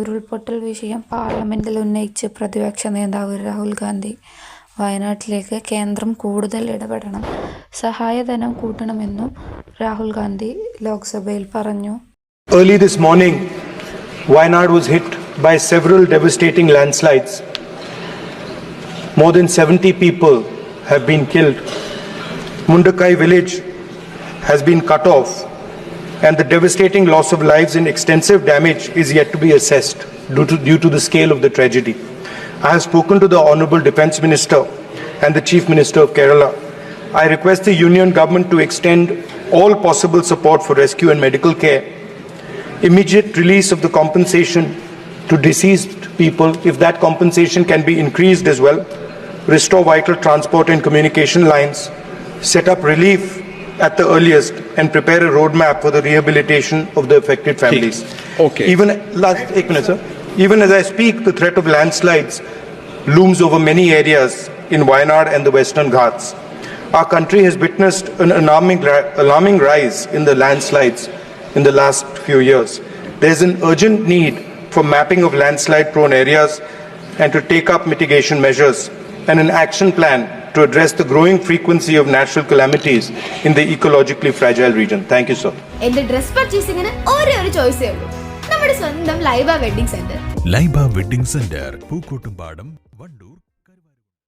ഉരുൾപൊട്ടൽ വിഷയം പാർലമെന്റിൽ ഉന്നയിച്ച് പ്രതിപക്ഷ നേതാവ് രാഹുൽ ഗാന്ധി വയനാട്ടിലേക്ക് കേന്ദ്രം കൂടുതൽ ഇടപെടണം സഹായധനം കൂട്ടണമെന്നും രാഹുൽ ഗാന്ധി ലോക്സഭയിൽ പറഞ്ഞു Early this morning, Wayanad was hit by several devastating landslides. More than 70 people have been killed. Mundakai village has been cut off, and the devastating loss of lives and extensive damage is yet to be assessed due to, due to the scale of the tragedy. I have spoken to the Honorable Defence Minister and the Chief Minister of Kerala. I request the Union Government to extend all possible support for rescue and medical care immediate release of the compensation to deceased people, if that compensation can be increased as well, restore vital transport and communication lines, set up relief at the earliest, and prepare a roadmap for the rehabilitation of the affected families. Okay. Even last eight minutes, sir. Even as I speak, the threat of landslides looms over many areas in Wayanad and the Western Ghats. Our country has witnessed an alarming, alarming rise in the landslides in the last few years. There is an urgent need for mapping of landslide prone areas and to take up mitigation measures and an action plan to address the growing frequency of natural calamities in the ecologically fragile region. Thank you, sir. In എന്റെ dress പർച്ചേസിംഗിന് ഒരേ ഒരു ചോയ്സേ ഉള്ളൂ നമ്മുടെ സ്വന്തം Laiba wedding centre Laiba wedding centre Pookkottumpadam Wandoor